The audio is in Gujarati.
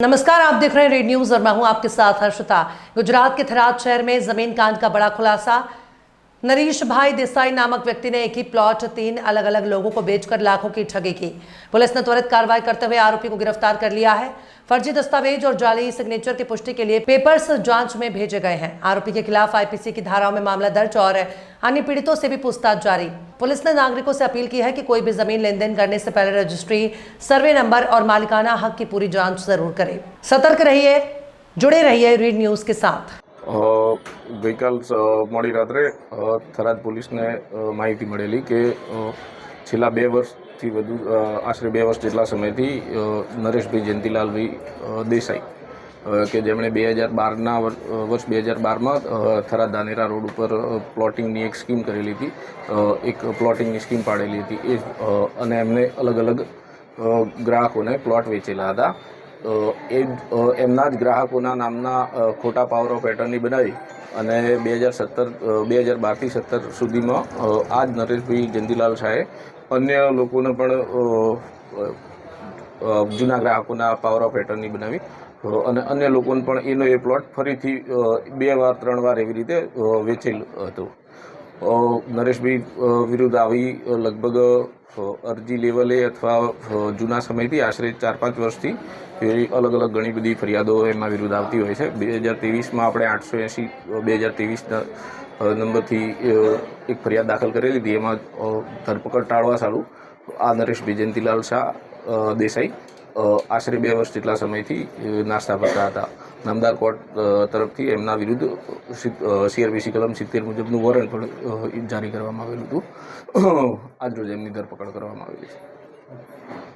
नमस्कार आप देख रहे हैं रेड न्यूज और मैं हूं आपके साथ हर्षिता गुजरात के थराद शहर में जमीन कांड का बड़ा खुलासा नरीश भाई देसाई नामक व्यक्ति ने एक ही प्लॉट तीन अलग अलग लोगों को बेचकर लाखों की ठगी की। पुलिस ने त्वरित कार्रवाई करते हुए आरोपी को गिरफ़्तार कर लिया है। फर्जी दस्तावेज़ और जाली सिग्नेचर की पुष्टि के लिए पेपर्स जाँच में भेजे गए हैं। आरोपी के खिलाफ आईपीसी की धाराओं में मामला दर्ज और अन्य पीड़ितों से भी पूछताछ जारी। पुलिस ने नागरिकों से अपील की है कि कोई भी ज़मीन लेन देन करने से पहले रजिस्ट्री, सर्वे नंबर और मालिकाना हक की पूरी जाँच ज़रूर करे। सतर्क रहिए, जुड़े रहिए रीड न्यूज़ के साथ। ગઈકાલ મોડી રાત્રે થરાદ પોલીસને માહિતી મળેલી કે છેલ્લા બે વર્ષથી વધુ આશરે બે વર્ષ જેટલા સમયથી નરેશભાઈ જયંતિલાલભાઈ દેસાઈ કે જેમણે બે હજાર બારના વર્ષ બે હજાર બારમાં થરાદ ધાનેરા રોડ ઉપર પ્લોટિંગની એક સ્કીમ કરેલી હતી એક પ્લોટિંગની સ્કીમ પાડેલી હતી, એ અને એમને અલગ અલગ ગ્રાહકોને પ્લોટ વેચેલા હતા. એ એમના જ ગ્રાહકોના નામના ખોટા પાવર ઓફ એટર્ની બનાવી અને બે હજાર સત્તર બે હજાર બારથી સત્તર સુધીમાં આ જ નરેશભાઈ જંદીલાલ શાહે અન્ય લોકોને પણ જૂના ગ્રાહકોના પાવર ઓફ એટર્ની બનાવી અને અન્ય લોકોને પણ એનો એ પ્લોટ ફરીથી બે વાર, ત્રણ વાર એવી રીતે વેચેલ હતો. નરેશભાઈ વિરુદ્ધ આવી લગભગ અરજી લેવલે અથવા જૂના સમયથી આશરે ચાર પાંચ વર્ષથી અલગ અલગ ઘણી બધી ફરિયાદો એમના વિરુદ્ધ આવતી હોય છે. બે હજાર ત્રેવીસમાં આપણે આઠસો એંસી બે હજાર ત્રેવીસના નંબરથી એક ફરિયાદ દાખલ કરેલી હતી એમાં ધરપકડ ટાળવા સારું. આ નરેશ જયંતિલાલ શાહ દેસાઈ. આશરે બે વર્ષ જેટલા સમયથી નાસ્તા ફરતા હતા. નામદાર કોર્ટ તરફથી એમના વિરુદ્ધ સીઆરપીસી કલમ સિત્તેર મુજબનું વોરંટ પણ જારી કરવામાં આવેલું હતું. આજરોજ એમની ધરપકડ કરવામાં આવેલી છે.